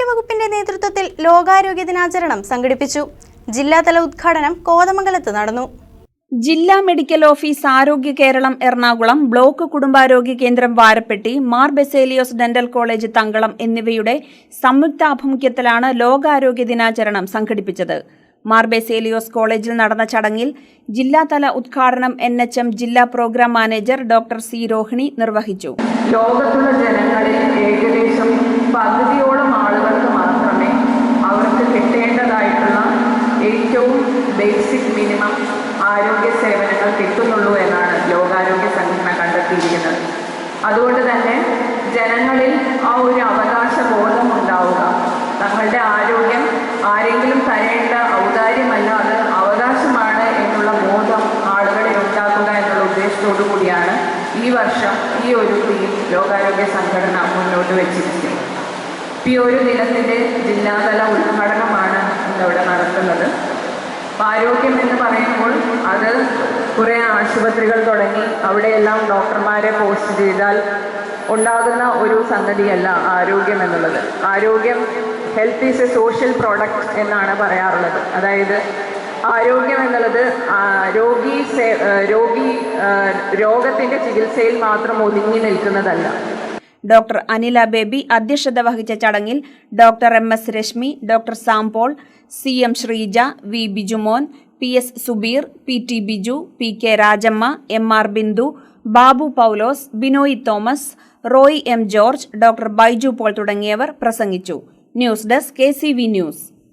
ആരോഗ്യവകുപ്പിന്റെ നേതൃത്വത്തിൽ ലോകാരോഗ്യ ദിനാചരണം സംഘടിപ്പിച്ചു. ജില്ലാതല ഉദ്ഘാടനം കോതമംഗലത്ത് നടന്നു. ജില്ലാ മെഡിക്കൽ ഓഫീസ് ആരോഗ്യ കേരളം എറണാകുളം ബ്ലോക്ക് കുടുംബാരോഗ്യ കേന്ദ്രം വാരപ്പെട്ടി മാർ ബെസേലിയോസ് ഡെന്റൽ കോളേജ് തങ്കളം എന്നിവയുടെ സംയുക്ത ആഭിമുഖ്യത്തിലാണ് ലോകാരോഗ്യ ദിനാചരണം സംഘടിപ്പിച്ചത്. മാർ ബെസേലിയോസ് കോളേജിൽ നടന്ന ചടങ്ങിൽ ജില്ലാതല ഉദ്ഘാടനം എൻ എച്ച് എം ജില്ലാ programme manager doctor C. Rohini നിർവഹിച്ചു. ലോകത്തുള്ള ജനങ്ങളിൽ ഏകദേശം പകുതിയോളം ബേസിക് മിനിമം ആരോഗ്യ സേവനങ്ങൾ കിട്ടുന്നുള്ളൂ എന്നാണ് ലോകാരോഗ്യ സംഘടന കണ്ടെത്തിയിരിക്കുന്നത്. അതുകൊണ്ട് തന്നെ ജനങ്ങളിൽ ആ ഒരു അവകാശ ബോധം ഉണ്ടാവുക തങ്ങളുടെ ആരോഗ്യം ആരെങ്കിലും തരേണ്ട ഔദാര്യമല്ല അത് അവകാശമാണ് എന്നുള്ള ബോധം ആളുകളെ ഉണ്ടാക്കുക എന്നുള്ള ഉദ്ദേശത്തോടു കൂടിയാണ് ഈ വർഷം ഈ ഒരു തീം ലോകാരോഗ്യ സംഘടന മുന്നോട്ട് വെച്ചിരിക്കുന്നത്. ഈ ഒരു ദിനത്തിന്റെ ജില്ലാതല ഉദ്ഘാടനമാണ് ഇന്നിവിടെ അപ്പോൾ ആരോഗ്യം എന്ന് പറയുമ്പോൾ അത് കുറേ ആശുപത്രികൾ തുടങ്ങി അവിടെയെല്ലാം ഡോക്ടർമാരെ പോസ്റ്റ് ചെയ്താൽ ഉണ്ടാകുന്ന ഒരു സംഗതിയല്ല ആരോഗ്യം എന്നുള്ളത്. ആരോഗ്യം health is a social product എന്നാണ് പറയാറുള്ളത്. അതായത് ആരോഗ്യം എന്നുള്ളത് രോഗി രോഗി രോഗത്തിന്റെ ചികിത്സയിൽ മാത്രം ഒതുങ്ങി നിൽക്കുന്നതല്ല. ഡോക്ടർ അനില ബേബി അധ്യക്ഷത വഹിച്ച ചടങ്ങിൽ doctor M S Reshmi doctor Sampaul C M Sreeja V Bijumon P S Subeer P T Biju P K Rajamma M R Bindu Babu Paulose Binoy Thomas Roy M George doctor Baiju Paul തുടങ്ങിയവർ പ്രസംഗിച്ചു. News desk K news.